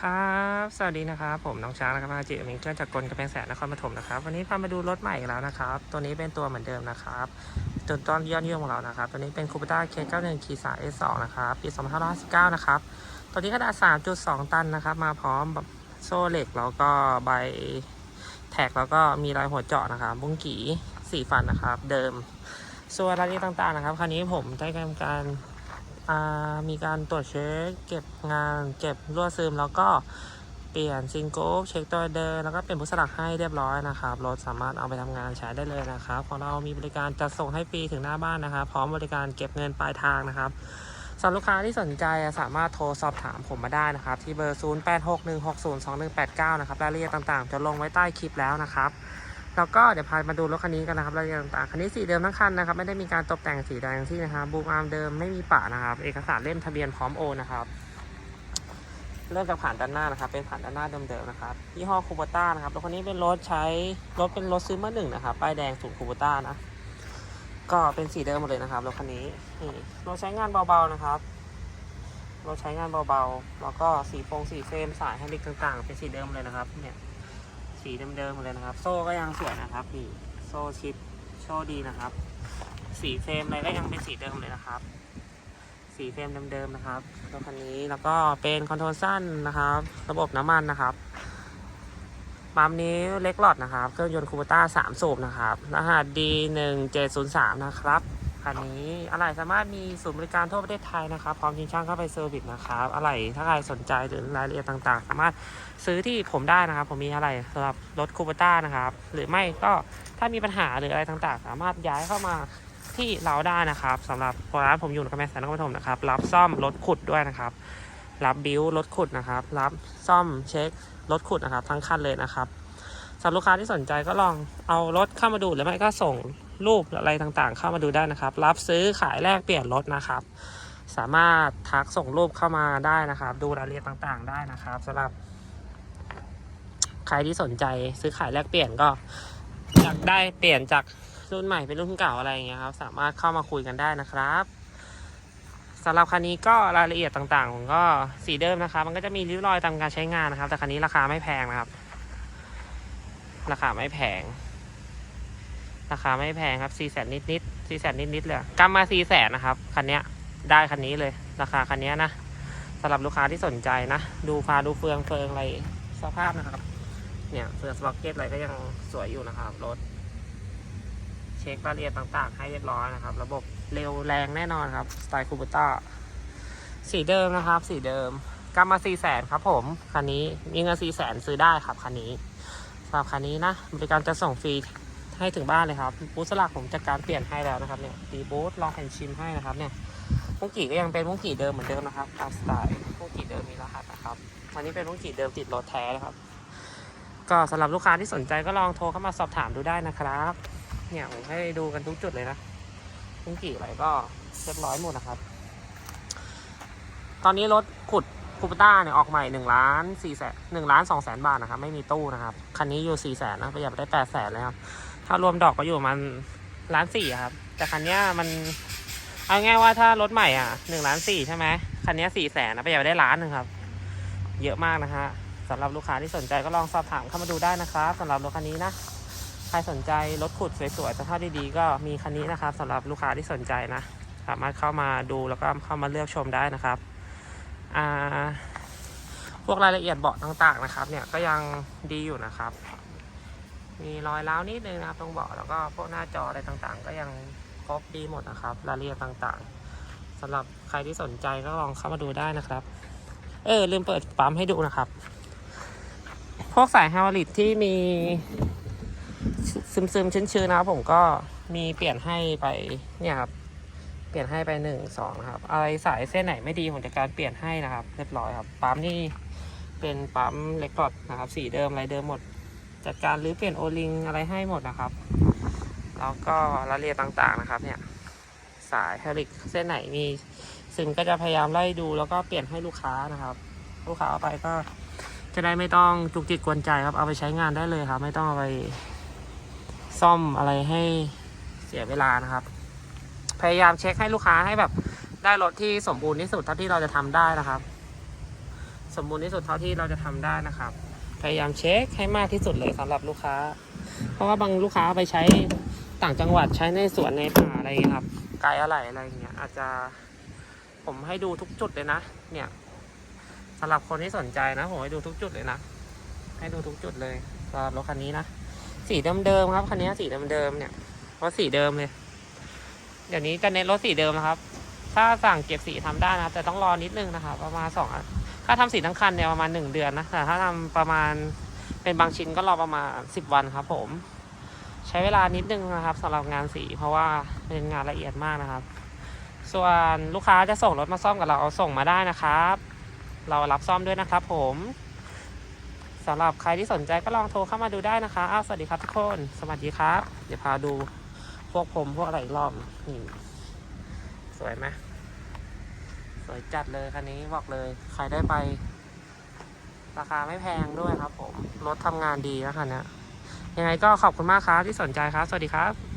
ครับ สวัสดีนะครับ ผมน้องช้างนะครับมาจิมิงเกิลจากกลกระแพงแสนนครปฐมนะครับ วันนี้พามาดูรถใหม่อีกแล้วนะครับ ตัวนี้เป็นตัวเหมือนเดิมนะครับตัวต้นยอดนิยมของเรานะครับ ตัวนี้เป็นคูปต้าเคเก้าหนึ่งคีสาเอสองนะครับ ปีสองพันห้าร้อยสิบเก้านะครับ ตัวนี้ขนาดสามจุดสองตันนะครับ มาพร้อมแบบโซ่เหล็กแล้วก็ใบแท็กแล้วก็มีลายหัวเจาะนะครับ บุ้งกี่สี่ฟันนะครับ เดิม ส่วนรายละเอียดต่างๆนะครับคันนี้ผมได้ทำการ มีการตรวจเช็คเก็บงานเก็บรั่วซึม แล้วก็เปลี่ยนซิงโก้เช็คตัวเดินแล้วก็เปลี่ยนพุทสลักให้เรียบร้อยนะครับรถสามารถเอาไปทำงานใช้ได้เลยนะครับของเรามีบริการจัดส่งให้ฟรีถึงหน้าบ้านนะครับ พร้อมบริการเก็บเงินปลายทางนะครับสำหรับลูกค้าที่สนใจสามารถโทรสอบถามผมมาได้นะครับ ที่เบอร์ 0861602189 นะครับรายละเอียดต่างๆ จะลงไว้ใต้คลิปแล้วนะครับ แล้วก็เดี๋ยวพามาดูรถคันนี้กันนะครับรายละเอียดต่างๆ คันนี้สีเดิมทั้งคันนะครับ ไม่ได้มีการตกแต่งสีใดทั้งสิ้นนะครับ บูมอาร์มเดิมไม่มีปะนะครับ เอกสารเล่มทะเบียนพร้อมโอนนะครับ เริ่มจากผ่านด้านหน้านะครับ เป็นผ่านด้านหน้าเดิมๆนะครับ ยี่ห้อคูโบต้านะครับ รถคันนี้เป็นรถใช้ รถเป็นรถซื้อมาหนึ่งนะครับ ป้ายแดงสูตรคูโบต้านะ ก็เป็นสีเดิมหมดเลยนะครับ รถคันนี้นี่รถใช้งานเบาๆนะครับรถใช้งานเบาๆ แล้วก็สีฟงสีเฟรมสายไฮดรอลิกต่างๆ เป็นสีเดิมเลยนะครับ เนี่ย สีเดิมๆหมดเลยนะครับ โซ่ก็ยังสวยนะครับนี่โซ่ชิปโชดีนะครับ สีเฟรมอะไรก็ยังเป็นสีเดิมเลยนะครับ สีเฟรมเดิมๆนะครับรถคันนี้แล้วก็เป็นคอนโทรลสั้นนะครับ ระบบน้ำมันนะครับปั๊มนี้เล็กหลอดนะครับ เครื่องยนต์คูเปต้า3สูบนะครับ รหัส D 1 7 0 3นะครับ คันนี้อะไรสามารถมีศูนย์บริการทั่วประเทศไทยนะครับ พร้อมทีมช่างเข้าไปเซอร์วิสนะครับอะไรถ้าใครสนใจหรือรายละเอียดต่างๆ สามารถซื้อที่ผมได้นะครับ ผมมีอะไรสำหรับรถคูเปต้านะครับ หรือไม่ก็ถ้ามีปัญหาหรืออะไรต่างๆ สามารถย้ายเข้ามาที่เราได้นะครับสำหรับร้านผมอยู่ในกำแพงแสนนครปฐมนะครับ รับซ่อมรถขุดด้วยนะครับ รับบิวรถขุดนะครับ รับซ่อมเช็ครถขุดนะครับ ทั้งคันเลยนะครับ สำหรับลูกค้าที่สนใจก็ลองเอารถเข้ามาดูหรือไม่ก็ส่งรูปอะไรต่างๆ เข้ามาดูได้นะครับ รับซื้อขายแลกเปลี่ยนรถนะครับ สามารถทักส่งรูปเข้ามาได้นะครับ ดูรายละเอียดต่างๆ ได้นะครับสำหรับ ใครที่สนใจซื้อขายแลกเปลี่ยนก็อยากได้เปลี่ยนจากรุ่นใหม่เป็นรุ่นเก่าอะไรอย่างเงี้ยครับ สามารถเข้ามาคุยกันได้นะครับสำหรับคันนี้ก็รายละเอียดต่างๆผมก็สีเดิมนะครับ มันก็จะมีริ้วรอยตามการใช้งานนะครับ แต่คันนี้ราคาไม่แพงนะครับ ราคาไม่แพง ราคาไม่แพงครับสี่แสนนิดๆสี่แสนนิดๆเลยกำมาสี่แสนนะครับ คันนี้ได้คันนี้เลย ราคาคันนี้นะสำหรับลูกค้าที่สนใจนะ ดูพาดูเฟืองเฟืองอะไรสภาพนะครับ เนี่ยเฟืองสปอกเก็ตอะไรก็ยังสวยอยู่นะครับรถ เช็ครายละเอียดต่างๆ ให้เรียบร้อยนะครับ ระบบเร็วแรงแน่นอนครับสไตล์คูปต้าสีเดิมนะครับ สีเดิมกำมาสี่แสนครับผม คันนี้มีเงินสี่แสนซื้อได้ครับคันนี้ หรับคันนี้นะ บริการจะส่งฟรีให้ถึงบ้านเลยครับบูธสลักผมจัดการเปลี่ยนให้แล้วนะครับเนี่ยดีบูธลองแผ่นชิมให้นะครับเนี่ยมุ้งกี่ก็ยังเป็นมุ้งกี่เดิมเหมือนเดิมนะครับตามสไตล์มุ้งกี่เดิมมีรหัสนะครับวันนี้เป็นมุ้งกี่เดิมติดรถแท้นะครับ ก็สำหรับลูกค้าที่สนใจก็ลองโทรเข้ามาสอบถามดูได้นะครับ เนี่ยผมให้ดูกันทุกจุดเลยนะทุกกี่อะไรก็เรียบร้อยหมดนะครับ ตอนนี้รถ คูปต้าเนี่ยออกใหม่หนึ่งล้านสี่แสนหนึ่งล้านสองแสนบาทนะครับ ไม่มีตู้นะครับ คันนี้อยู่สี่แสนนะประหยัดไปได้แปดแสนเลยครับ ถ้ารวมดอกก็อยู่มันล้านสี่ครับ แต่คันนี้มันเอาง่ายว่าถ้ารถใหม่อะหนึ่งล้านสี่ใช่ไหมคันนี้สี่แสนนะประหยัดไปได้ล้านหนึ่งครับ เยอะมากนะฮะสำหรับลูกค้าที่สนใจก็ลองสอบถามเข้ามาดูได้นะครับสำหรับรถคันนี้นะใครสนใจรถขุดสวยๆสภาพดีๆก็มีคันนี้นะครับสำหรับลูกค้าที่สนใจนะ สามารถเข้ามาดูแล้วก็เข้ามาเลือกชมได้นะครับ พวกรายละเอียดเบาะต่างๆนะครับ เนี่ยก็ยังดีอยู่นะครับ มีรอยร้าวนิดนึงนะครับตรงเบาะแล้วก็พวกหน้าจออะไรต่างๆ ก็ยังครบดีหมดนะครับ รายละเอียดต่างๆสำหรับใครที่สนใจก็ลองเข้ามาดูได้นะครับ เออลืมเปิดปั๊มให้ดูนะครับ พวกสายฮาวลิตที่มีซึมๆชื้นๆนะครับผมก็มีเปลี่ยนให้ไปเนี่ยครับ ปลี่ยนให้ไปหนึ่งสองนะครับ อะไรสายเส้นไหนไม่ดีผมจะการเปลี่ยนให้นะครับ เรียบร้อยครับปั๊มนี่เป็นปั๊มเล็กกอดนะครับ สีเดิมอะไรเดิมหมด จัดการหรือเปลี่ยนโอลิงอะไรให้หมดนะครับแล้วก็รายละเอียดต่างๆนะครับ เนี่ยสายเฮลิกเส้นไหนมีซึมก็จะพยายามไล่ดูแล้วก็เปลี่ยนให้ลูกค้านะครับ ลูกค้าเอาไปก็จะได้ไม่ต้องจุกจิกกวนใจครับ เอาไปใช้งานได้เลยครับ ไม่ต้องเอาไปซ่อมอะไรให้เสียเวลานะครับ ยายามเช็คให้ลูกค้าให้แบบได้รถที่สมบูรณ์ที่สุดเท่าที่เราจะทำได้นะครับ สมบูรณ์ที่สุดเท่าที่เราจะทำได้นะครับ พยายามเช็คให้มากที่สุดเลยสำหรับลูกค้า เพราะว่าบางลูกค้าไปใช้ต่างจังหวัดใช้ในสวนในป่าอะไรอย่างเงี้ยครับไกลอะไรอะไรอย่างเงี้ยอาจจะผมให้ดูทุกจุดเลยนะ เนี่ยสำหรับคนที่สนใจนะผมให้ดูทุกจุดเลยนะ ให้ดูทุกจุดเลยสำหรับรถคันนี้นะ สีเดิมๆครับคันนี้สีเดิมๆเนี่ยเพรถสีเดิมเลย เดี๋ยวนี้จะเน้นรถสีเดิมนะครับ ถ้าสั่งเก็บสีทำได้นะครับ แต่ต้องรอนิดนึงนะครับ ประมาณสองถ้าทำสีทั้งคันเนี่ยประมาณหนึ่งเดือนนะแต่ถ้าทำประมาณเป็นบางชิ้นก็รอประมาณสิบวันครับผม ใช้เวลานิดนึงนะครับสำหรับงานสีเพราะว่าเป็นงานละเอียดมากนะครับ ส่วนลูกค้าจะส่งรถมาซ่อมกับเราเอาส่งมาได้นะครับ เรารับซ่อมด้วยนะครับ ผมสำหรับใครที่สนใจก็ลองโทรเข้ามาดูได้นะคะ อ้าว สวัสดีครับทุกคน สวัสดีครับ เดี๋ยวพาดู วกผมพวกอะไรอีกรอบนี่สวยไหมสวยจัดเลยคันนี้บอกเลย ใครได้ไป ราคาไม่แพงด้วยครับผม รถทำงานดีนะคันเนี้ยยังไงก็ขอบคุณมากครับที่สนใจครับ สวัสดีครับ